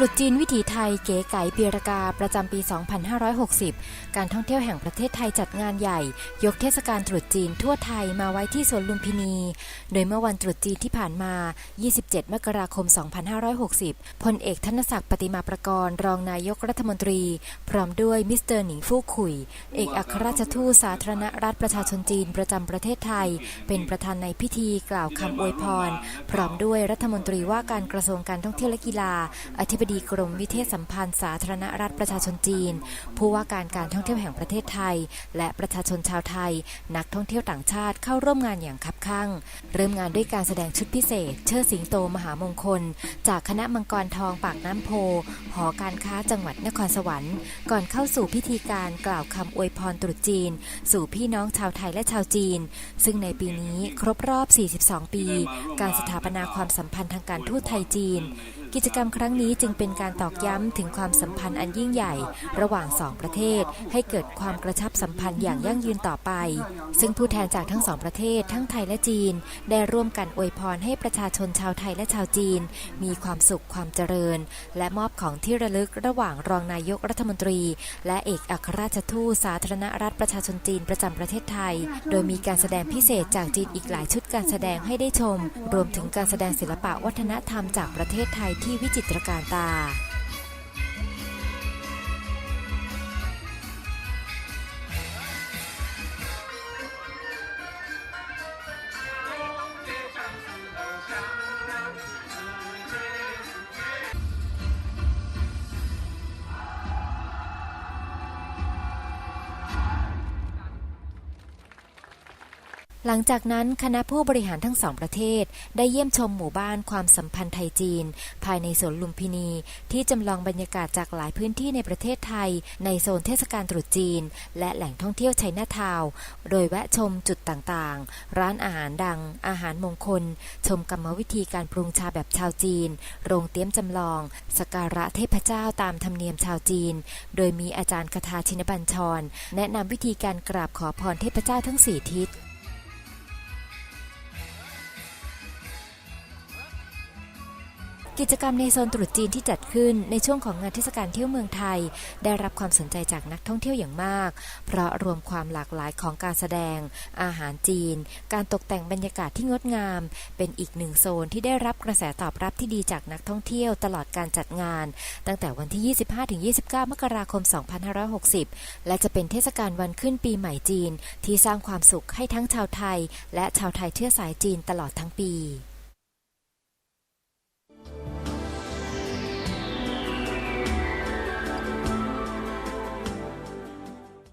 รุษจีนวิถีไทยเก๋ไก๋ปีรกาประจำปี 2560 การท่องเที่ยวแห่งประเทศไทยจัดงานใหญ่ ยกเทศกาลตรุษจีนทั่วไทยมาไว้ที่สวนลุมพินี โดยเมื่อวันตรุษจีนที่ผ่านมา 27 มกราคม 2560 พลเอกธนศักดิ์ปฏิมาประกรณ์รองนายกรัฐมนตรี พร้อมด้วยมิสเตอร์หนิงฟู่ขุย เอกอัครราชทูตสาธารณรัฐประชาชนจีนประจำประเทศไทย เป็นประธานในพิธีกล่าวคำอวยพร พร้อมด้วยรัฐมนตรีว่าการกระทรวงการท่องเที่ยวและกีฬาอธิบดีดีกรมวิเทศสัมพันธ์สาธารณรัฐประชาชนจีน ผู้ว่าการการท่องเที่ยวแห่งประเทศไทย และประชาชนชาวไทย นักท่องเที่ยวต่างชาติเข้าร่วมงานอย่างคับคั่ง เริ่มงานด้วยการแสดงชุดพิเศษ เชิดสิงโตมหามงคล จากคณะมังกรทองปากน้ำโพหอการค้าจังหวัดนครสวรรค์ ก่อนเข้าสู่พิธีการกล่าวคำอวยพรตรุษจีน สู่พี่น้องชาวไทยและชาวจีน ซึ่งในปีนี้ครบรอบ 42 ปี การสถาปนาความสัมพันธ์ทางการทูตไทยจีน กิจกรรมครั้งนี้จึงเป็นการตอกย้ำถึงความสัมพันธ์อันยิ่งใหญ่ ระหว่างสองประเทศ ให้เกิดความกระชับสัมพันธ์อย่างยั่งยืนต่อไป ซึ่งผู้แทนจากทั้งสองประเทศ ทั้งไทยและจีน ได้ร่วมกันอวยพรให้ประชาชนชาวไทยและชาวจีน มีความสุขความเจริญ และมอบของที่ระลึกระหว่างรองนายกรัฐมนตรี และเอกอัครราชทูตสาธารณรัฐประชาชนจีนประจำประเทศไทย โดยมีการแสดงพิเศษจากจีนอีกหลายชุด การแสดงให้ได้ชม รวมถึงการแสดงศิลปะวัฒนธรรมจากประเทศไทยที่วิจิตรการตา หลังจากนั้นคณะผู้บริหารทั้งสองประเทศ ได้เยี่ยมชมหมู่บ้านความสัมพันธ์ไทยจีน ภายในสวนลุมพินี ที่จำลองบรรยากาศจากหลายพื้นที่ในประเทศไทย ในโซนเทศกาลตรุษจีน และแหล่งท่องเที่ยวไชน่าทาวโดยแวะชมจุดต่างๆ ร้านอาหารดัง อาหารมงคล ชมกรรมวิธีการปรุงชาแบบชาวจีน โรงเตี้ยมจำลองสการะเทพเจ้าตามธรรมเนียมชาวจีน โดยมีอาจารย์คาถาชินบัญชร แนะนำวิธีการกราบขอพรเทพเจ้าทั้งสี่ทิศ กิจกรรมในโซนตรุษจีนที่จัดขึ้นในช่วงของงานเทศกาลเที่ยวเมืองไทย ได้รับความสนใจจากนักท่องเที่ยวอย่างมาก เพราะรวมความหลากหลายของการแสดง อาหารจีน การตกแต่งบรรยากาศที่งดงาม เป็นอีกหนึ่งโซนที่ได้รับกระแสตอบรับที่ดีจากนักท่องเที่ยวตลอดการจัดงาน ตั้งแต่วันที่ 25-29 มกราคม 2560 และจะเป็นเทศกาลวันขึ้นปีใหม่จีน ที่สร้างความสุขให้ทั้งชาวไทย และชาวไทยเชื้อสายจีนตลอดทั้งปี